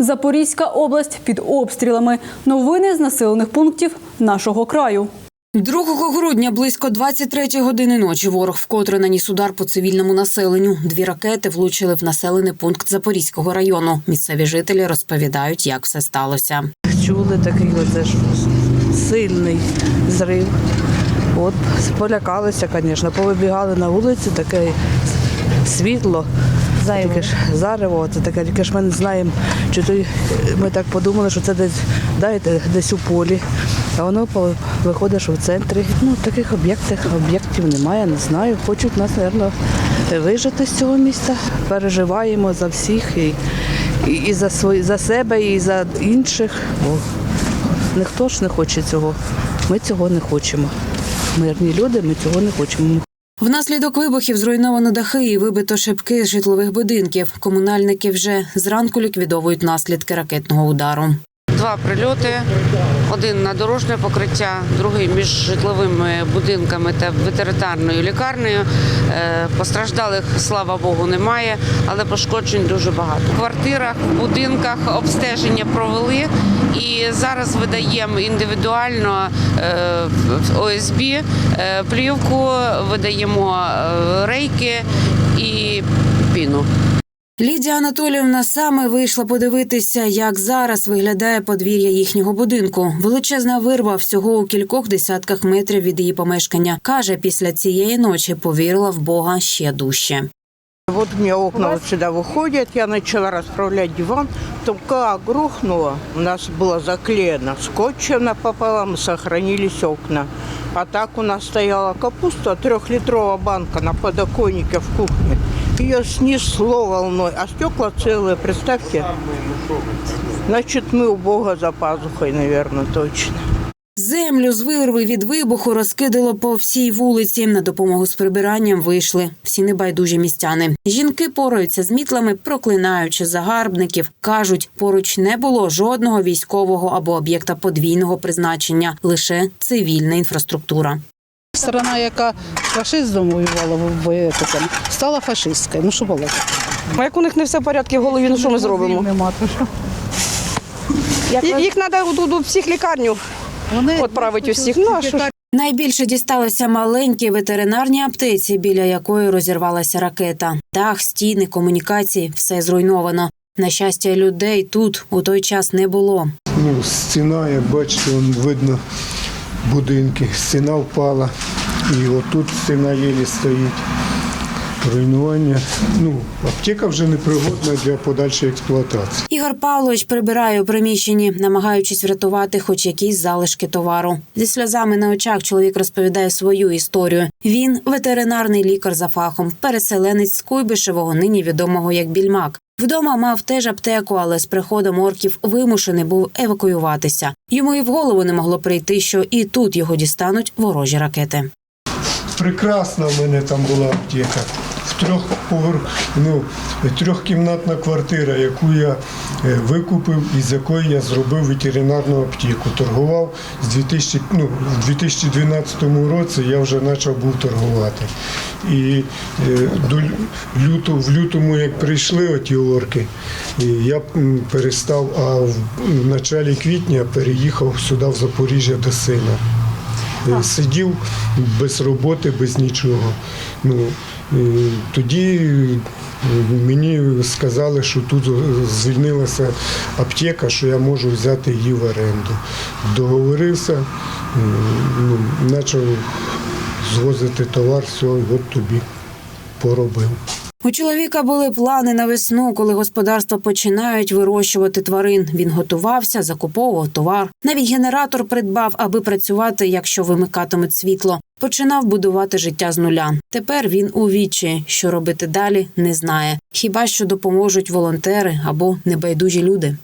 Запорізька область під обстрілами. Новини з населених пунктів нашого краю. 2 грудня близько 23 години ночі ворог вкотре наніс удар по цивільному населенню. Дві ракети влучили в населений пункт Запорізького району. Місцеві жителі розповідають, як все сталося. чули такий оце ж сильний зрив. От полякалися, звісно, повибігали на вулицю, таке світло. Таке ж зарево, це таке, тільки ж ми не знаємо, чи то ми так подумали, що це десь дайте, десь у полі. А воно виходить, що в центрі. Ну, таких об'єктів, об'єктів немає, не знаю. Хочуть нас, мабуть, вижити з цього міста. Переживаємо за всіх і, і, і за, свої, за себе, і за інших. Бо ніхто ж не хоче цього. Ми цього не хочемо. Мирні люди, ми цього не хочемо. Внаслідок вибухів зруйновано дахи і вибито шибки житлових будинків. Комунальники вже зранку ліквідовують наслідки ракетного удару. Два прильоти: один на дорожнє покриття, другий між житловими будинками та ветеринарною лікарнею. Е, Постраждалих, слава Богу, немає, але пошкоджень дуже багато. В квартирах, в будинках обстеження провели і зараз видаємо індивідуально е, ОСБ е, плівку, видаємо е, рейки і піну. Лідія Анатоліївна саме вийшла подивитися, як зараз виглядає подвір'я їхнього будинку. Величезна вирва всього у кількох десятках метрів від її помешкання. каже, після цієї ночі повірила в Бога ще дужче. Вот у меня окна вот сюда выходят, я начала расправлять диван, то как грохнуло, у нас было заклеено скотчем напополам, сохранились окна. А так у нас стояла капуста, трехлитровая банка на подоконнике в кухне. Ее снесло волной, а стекла целые, представьте. Значит, мы у Бога за пазухой, наверное, точно. Землю з вирви від вибуху розкидало по всій вулиці. На допомогу з прибиранням вийшли всі небайдужі містяни. Жінки пораються з мітлами, проклинаючи загарбників. кажуть, поруч не було жодного військового або об'єкта подвійного призначення, лише цивільна інфраструктура. Сторона, яка фашизмом воювала в стала фашисткою. Ну що балакати? А як у них не все в порядку в голові, ну що ми зробимо? То що? Їх, треба у, у психлікарню Вони відправити усіх. Ж? Найбільше дісталося маленькій ветеринарній аптеці, біля якої розірвалася ракета. Дах, стіни, комунікації все зруйновано. На щастя, людей тут у той час не було. Ну, стіна, як бачите, вон видно будинки. Стіна впала. І отут стіна єлі стоїть. Руйнування. Ну, аптека вже непригодна для подальшої експлуатації. Ігор Павлович прибирає у приміщенні, намагаючись врятувати хоч якісь залишки товару. Зі сльозами на очах чоловік розповідає свою історію. Він ветеринарний лікар за фахом, переселенець з Куйбишевого, нині відомого як Більмак. Вдома мав теж аптеку, але з приходом орків вимушений був евакуюватися. Йому і в голову не могло прийти, що і тут його дістануть ворожі ракети. Прекрасна в мене там була аптека. В трьох ну, трьохкімнатна квартира, яку я е, викупив і з якої я зробив ветеринарну аптеку. Торгував з 2000, ну, в 2012 році я вже почав був торгувати. І е, до люту, в лютому, як прийшли оті орки, я перестав, а в началі квітня переїхав сюди, в Запоріжжя до сина. Е, Сидів без роботи, без нічого. Ну, е, тоді е, мені сказали, що тут звільнилася аптека, що я можу взяти її в оренду. Договорився, ну, почав звозити товар, все, от тобі поробив. У чоловіка були плани на весну, коли господарства починають вирощувати тварин. Він готувався, закуповував товар. Навіть генератор придбав, аби працювати, якщо вимикатимуть світло. Починав будувати життя з нуля. Тепер він у вічі. Що робити далі, не знає. Хіба що допоможуть волонтери або небайдужі люди.